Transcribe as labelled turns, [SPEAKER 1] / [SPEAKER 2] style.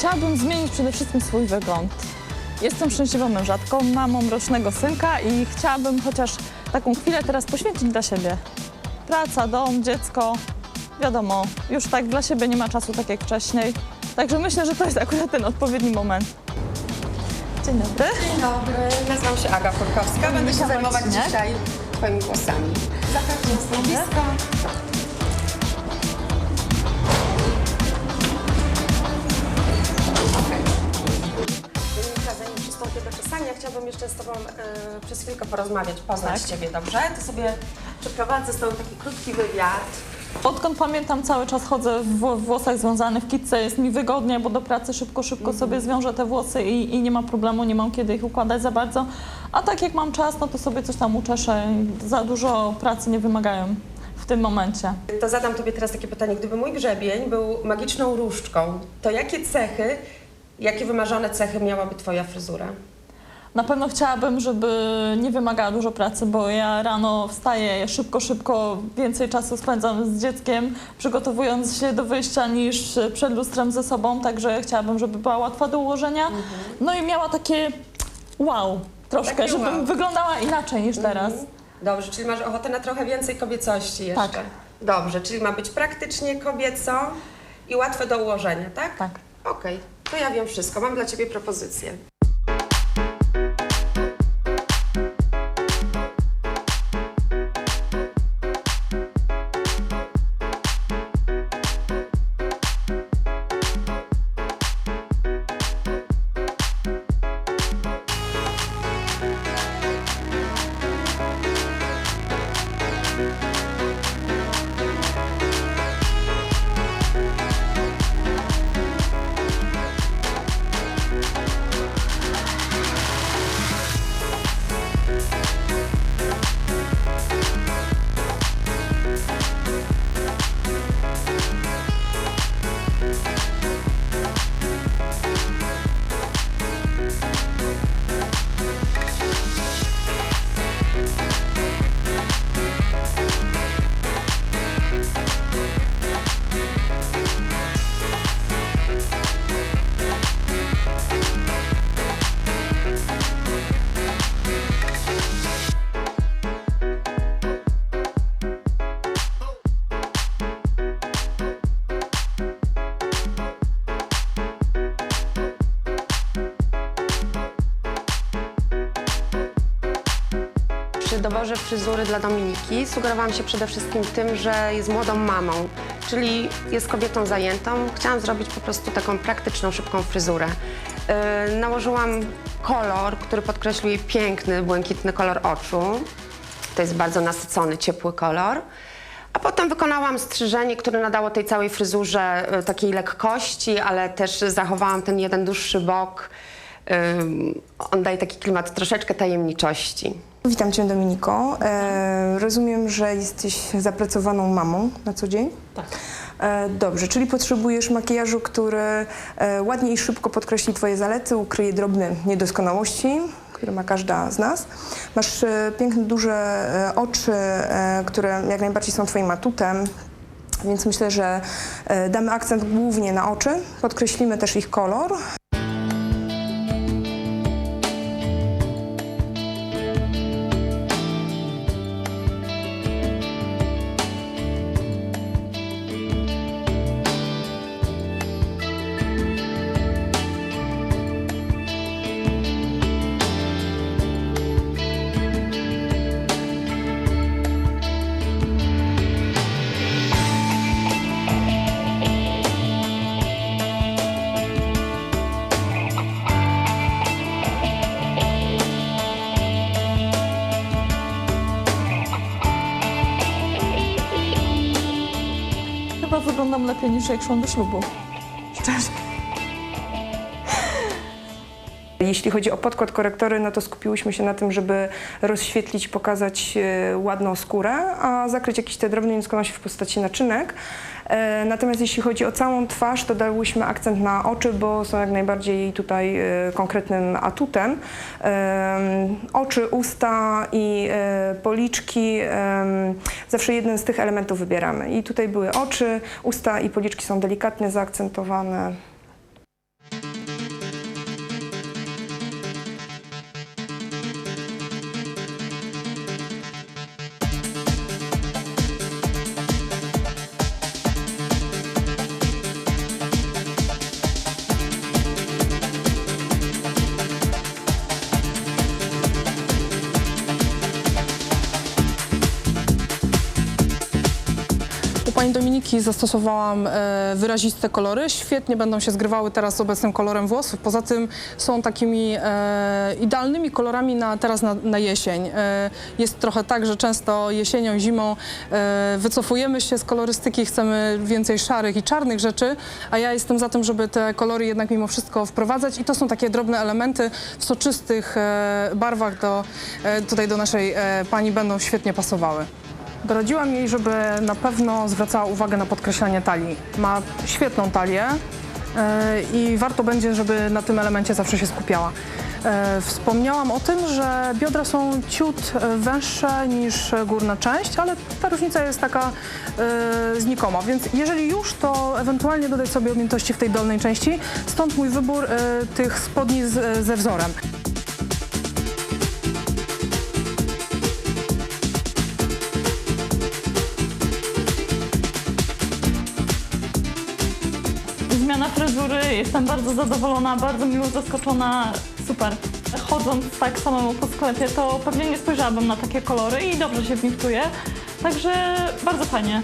[SPEAKER 1] chciałabym zmienić przede wszystkim swój wygląd. Jestem szczęśliwą mężatką, mamą rocznego synka i chciałabym chociaż taką chwilę teraz poświęcić dla siebie. Praca, dom, dziecko, wiadomo, już tak dla siebie nie ma czasu tak jak wcześniej. Także myślę, że to jest akurat ten odpowiedni moment. Dzień dobry.
[SPEAKER 2] Dzień dobry, nazywam się Aga Kurkowska. Będę się zajmować dzisiaj Twoimi włosami. Zapraszam na stanowisko. Chciałabym jeszcze z Tobą e, przez chwilkę porozmawiać, poznać
[SPEAKER 1] Tak.
[SPEAKER 2] Ciebie, dobrze? To sobie przeprowadzę z Tobą taki krótki wywiad.
[SPEAKER 1] Odkąd pamiętam, cały czas chodzę w włosach związanych w kitce. Jest mi wygodnie, bo do pracy szybko, szybko sobie zwiążę te włosy i, i nie ma problemu, nie mam kiedy ich układać za bardzo. A tak jak mam czas, no to sobie coś tam uczeszę. Za dużo pracy nie wymagają w tym momencie.
[SPEAKER 2] To zadam Tobie teraz takie pytanie. Gdyby mój grzebień był magiczną różdżką, to jakie cechy, jakie wymarzone cechy miałaby Twoja fryzura?
[SPEAKER 1] Na pewno chciałabym, żeby nie wymagała dużo pracy, bo ja rano wstaję szybko, szybko, więcej czasu spędzam z dzieckiem, przygotowując się do wyjścia niż przed lustrem ze sobą, także chciałabym, żeby była łatwa do ułożenia. No i miała takie wow, troszkę,
[SPEAKER 2] Takie
[SPEAKER 1] żebym
[SPEAKER 2] wow.
[SPEAKER 1] wyglądała inaczej niż teraz.
[SPEAKER 2] Dobrze, czyli masz ochotę na trochę więcej kobiecości jeszcze.
[SPEAKER 1] Tak.
[SPEAKER 2] Dobrze, czyli ma być praktycznie kobieco i łatwe do ułożenia, tak?
[SPEAKER 1] Tak.
[SPEAKER 2] Okej, to ja wiem wszystko. Mam dla Ciebie propozycję. Przy doborze fryzury dla Dominiki sugerowałam się przede wszystkim tym, że jest młodą mamą, czyli jest kobietą zajętą. Chciałam zrobić po prostu taką praktyczną, szybką fryzurę. Yy, nałożyłam kolor, który podkreślił jej piękny, błękitny kolor oczu. To jest bardzo nasycony, ciepły kolor. A potem wykonałam strzyżenie, które nadało tej całej fryzurze y, takiej lekkości, ale też zachowałam ten jeden dłuższy bok. Ym, on daje taki klimat troszeczkę tajemniczości.
[SPEAKER 3] Witam Cię Dominiko. E, rozumiem, że jesteś zapracowaną mamą na co dzień?
[SPEAKER 1] Tak.
[SPEAKER 3] E, dobrze, czyli potrzebujesz makijażu, który e, ładnie i szybko podkreśli Twoje zalety, ukryje drobne niedoskonałości, które ma każda z nas. Masz e, piękne, duże e, oczy, e, które jak najbardziej są Twoim atutem. Więc myślę, że e, damy akcent głównie na oczy, podkreślimy też ich kolor,
[SPEAKER 1] lepiej niż jak szłam do ślubu. Szczerze.
[SPEAKER 3] Jeśli chodzi o podkład korektory, no to skupiłyśmy się na tym, żeby rozświetlić, pokazać e, ładną skórę, a zakryć jakieś te drobne niedoskonałości w postaci naczynek. E, Natomiast jeśli chodzi o całą twarz, to dałyśmy akcent na oczy, bo są jak najbardziej tutaj e, konkretnym atutem. Em, Oczy, usta i e, policzki, zawsze jeden z tych elementów wybieramy. I tutaj były oczy, usta i policzki są delikatnie zaakcentowane.
[SPEAKER 4] Pani Dominiki zastosowałam e, wyraziste kolory. Świetnie będą się zgrywały teraz z obecnym kolorem włosów. Poza tym są takimi e, idealnymi kolorami na, teraz na, na jesień. E, jest trochę tak, że często jesienią, zimą wycofujemy się z kolorystyki, chcemy więcej szarych i czarnych rzeczy, a ja jestem za tym, żeby te kolory jednak mimo wszystko wprowadzać i to są takie drobne elementy w soczystych barwach do, tutaj do naszej pani będą świetnie pasowały. Doradziłam jej, żeby na pewno zwracała uwagę na podkreślanie talii. Ma świetną talię e, i warto będzie, żeby na tym elemencie zawsze się skupiała. E, Wspomniałam o tym, że biodra są ciut e, węższe niż górna część, ale ta różnica jest taka znikoma, więc jeżeli już, to ewentualnie dodać sobie objętości w tej dolnej części. Stąd mój wybór tych spodni ze wzorem.
[SPEAKER 1] Zmiana fryzury, jestem bardzo zadowolona, bardzo miło zaskoczona, super. Chodząc tak samemu po sklepie, to pewnie nie spojrzałabym na takie kolory i dobrze się w nich czuję, także bardzo fajnie.